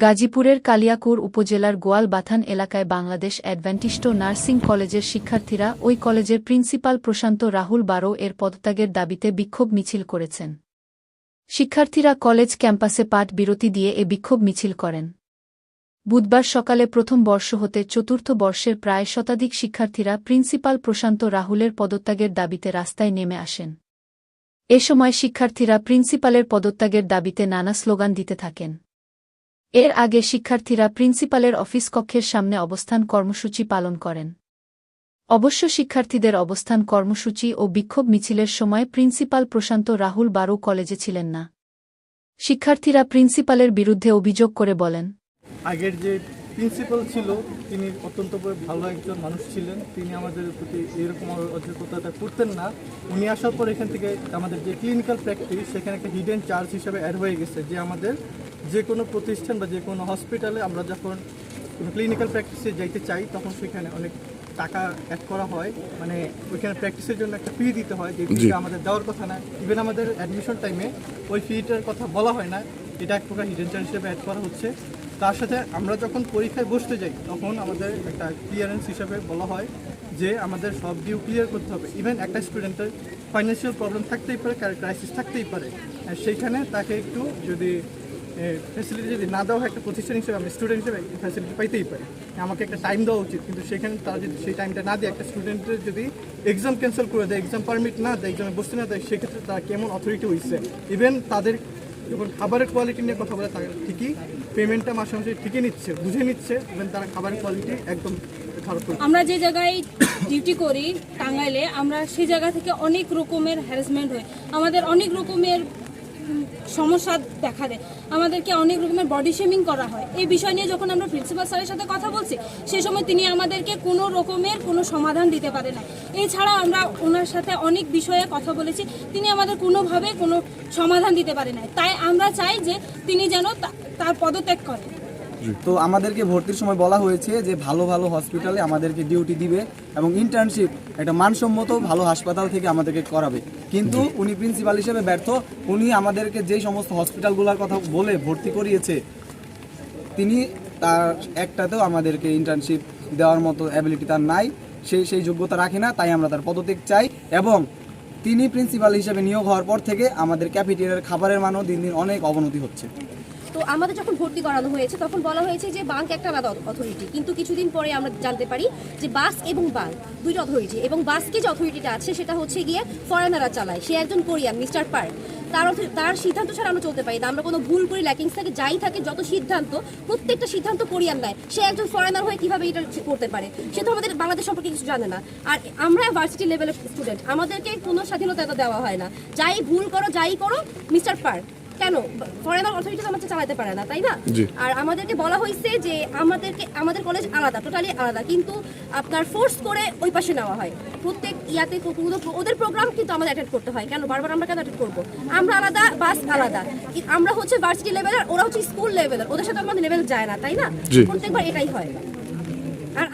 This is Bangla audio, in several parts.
গাজীপুরের কালিয়াকুর উপজেলার গোয়ালবাথান এলাকায় বাংলাদেশ অ্যাডভেন্টিস্ট নার্সিং কলেজের শিক্ষার্থীরা ওই কলেজের প্রিন্সিপাল প্রশান্ত রাহুল বারো এর পদত্যাগের দাবিতে বিক্ষোভ মিছিল করেছেন। শিক্ষার্থীরা কলেজ ক্যাম্পাসে পাঠ বিরতি দিয়ে এ বিক্ষোভ মিছিল করেন। বুধবার সকালে প্রথম বর্ষ হতে চতুর্থ বর্ষের প্রায় শতাধিক শিক্ষার্থীরা প্রিন্সিপাল প্রশান্ত রাহুলের পদত্যাগের দাবিতে রাস্তায় নেমে আসেন। এ সময় শিক্ষার্থীরা প্রিন্সিপালের পদত্যাগের দাবিতে নানা স্লোগান দিতে থাকেন। এর আগে শিক্ষার্থীরা প্রিন্সিপালের অফিস কক্ষের সামনে অবস্থান কর্মসূচি পালন করেন। অবশ্য শিক্ষার্থীদের অবস্থান কর্মসূচি ও বিক্ষোভ মিছিলের সময় প্রিন্সিপাল প্রশান্ত রাহুল বারু কলেজে ছিলেন না। শিক্ষার্থীরা প্রিন্সিপালের বিরুদ্ধে অভিযোগ করে বলেন, আগের যে প্রিন্সিপাল ছিল, তিনি অত্যন্ত ভালো একজন মানুষ ছিলেন। তিনি আমাদের প্রতি এরকম অযোগ্যতা করতেন না। উনি আসার পর এখান থেকে আমাদের যে ক্লিনিক্যাল প্র্যাকটিস সেখানে একটা হিডেন চার্জ হিসেবে অ্যাড হয়ে গেছে যে আমাদের যে কোনো প্রতিষ্ঠান বা যে কোনো হসপিটালে আমরা যখন কোনো ক্লিনিক্যাল প্র্যাকটিসে যাইতে চাই তখন সেখানে অনেক টাকা অ্যাড করা হয়। মানে ওইখানে প্র্যাকটিসের জন্য একটা ফি দিতে হয় যে ফিটা আমাদের দেওয়ার কথা না। ইভেন আমাদের অ্যাডমিশন টাইমে ওই ফিটার কথা বলা হয় না। এটা এক প্রকার হিডেন চার্জ হিসেবে অ্যাড করা হচ্ছে। তার সাথে আমরা যখন পরীক্ষায় বসতে যাই তখন আমাদের একটা ক্লিয়ারেন্স হিসাবে বলা হয় যে আমাদের সব ডিউ ক্লিয়ার করতে হবে। ইভেন একটা স্টুডেন্টের ফাইন্যান্সিয়াল প্রবলেম থাকতেই পারে ক্রাইসিস থাকতেই পারে। আর সেইখানে তাকে একটু যদি ফ্যাসিলিটি যদি না দেওয়া হয়, একটা প্রতিষ্ঠান হিসেবে আমি স্টুডেন্ট হিসেবে ফ্যাসিলিটি পাইতেই পারি। আমাকে একটা টাইম দেওয়া উচিত, কিন্তু সেখানে তারা যদি সেই টাইমটা না দিয়ে, একটা স্টুডেন্টের যদি এক্সাম ক্যান্সেল করে দেয় এক্সাম পারমিট না দেয় এক্সামে বসতে না দেয়, সেক্ষেত্রে তারা কেমন অথরিটি হয়েছে ইভেন তাদের যখন খাবারের কোয়ালিটি নিয়ে কথা বলে, তারা ঠিকই পেমেন্টটা মাসে মাসে ঠিকই নিচ্ছে, বুঝে নিচ্ছে ইভেন তারা খাবারের কোয়ালিটি একদম আমরা যে জায়গায় ডিউটি করি, টাঙ্গাইলে, আমরা সেই জায়গা থেকে অনেক রকমের হ্যারাসমেন্ট হয়। আমাদের অনেক রকমের সমস্যা দেখা দেয়। আমাদেরকে অনেক রকমের বডি শেমিং করা হয়। এই বিষয় নিয়ে যখন আমরা প্রিন্সিপাল স্যারের সাথে কথা বলছি, সে সময় তিনি আমাদেরকে কোনো রকমের কোনো সমাধান দিতে পারে না। এছাড়া আমরা ওনার সাথে অনেক বিষয়ে কথা বলেছি, তিনি আমাদের কোনোভাবে কোনো সমাধান দিতে পারে না তাই আমরা চাই যে তিনি যেন তার পদত্যাগ করেন। তো আমাদেরকে ভর্তির সময় বলা হয়েছে যে ভালো ভালো হসপিটালে আমাদেরকে ডিউটি দিবে এবং ইন্টার্নশিপ একটা মানসম্মত ভালো হাসপাতাল থেকে আমাদেরকে করাবে। কিন্তু উনি প্রিন্সিপাল হিসেবে ব্যর্থ। উনি আমাদেরকে যে সমস্ত হসপিটালগুলোর কথা বলে ভর্তি করিয়েছে তিনি তার একটাতেও আমাদেরকে ইন্টার্নশিপ দেওয়ার মতো অ্যাবিলিটি তার নাই। সেই সেই যোগ্যতা রাখে না তাই আমরা তার পদত্যাগ চাই এবং তিনি প্রিন্সিপাল হিসেবে নিয়োগ হওয়ার পর থেকে আমাদের ক্যাফেটেরিয়ার খাবারের মানও দিন দিন অনেক অবনতি হচ্ছে। তো আমাদের যখন ভর্তি করানো হয়েছে, তখন বলা হয়েছে যে বাঙ্ক একটা আলাদা অথরিটি কিন্তু কিছুদিন পরে আমরা জানতে পারি যে বাস এবং বাঙ্ক দুইটা অথরিটি এবং বাসকে যে অথরিটিটা আছে, সেটা হচ্ছে গিয়ে ফরেনাররা চালায়। সে একজন কোরিয়ান, মিস্টার পার্ক। তার তার সিদ্ধান্ত ছাড়া আমরা চলতে পারি না। আমরা কোনো ভুল করি ল্যাকিংস থাকে যাই থাকে, যত সিদ্ধান্ত, প্রত্যেকটা সিদ্ধান্ত কোরিয়ান নেয়। সে একজন ফরেনার হয়ে কীভাবে এটা করতে পারে, সে তো আমাদের বাংলাদেশ সম্পর্কে কিছু জানে না। আর আমরা ভার্সিটি লেভেলের স্টুডেন্ট আমাদেরকে কোনো স্বাধীনতা দেওয়া হয় না। যাই ভুল করো, যাই করো, মিস্টার পার্ক। কেন? ফরেনার অথরিটি তো আমাদের চালাতে পারে না তাই না? আর আমাদেরকে বলা হয়েছে যে আমাদেরকে আমাদের কলেজ আলাদা টোটালি আলাদা কিন্তু আপনার ফোর্স করে ওই পাশে নেওয়া হয়। প্রত্যেক ইয়াতে ওদের প্রোগ্রাম কিন্তু আমাদের অ্যাটেন্ড করতে হয়। কেন? বারবার আমরা কেন অ্যাটেন্ড করব? আমরা আলাদা বাস আলাদা। আমরা হচ্ছে ভার্সিটি লেভেলের ওরা হচ্ছে স্কুল লেভেলের ওদের সাথে আমাদের লেভেল যায় না তাই না? প্রত্যেকবার এটাই হয়।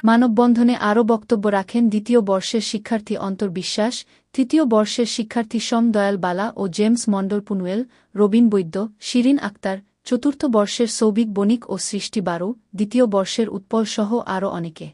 মানববন্ধনে আরও বক্তব্য রাখেন দ্বিতীয় বর্ষের শিক্ষার্থী অন্তর বিশ্বাস তৃতীয় বর্ষের শিক্ষার্থী সম দয়াল বালা ও জেমস মণ্ডল পুনুয়েল রবিন বৈদ্য, শিরিন আক্তার, চতুর্থ বর্ষের সৌভিক বণিক ও সৃষ্টি বারু, দ্বিতীয় বর্ষের উৎপল সহ আরও অনেকে।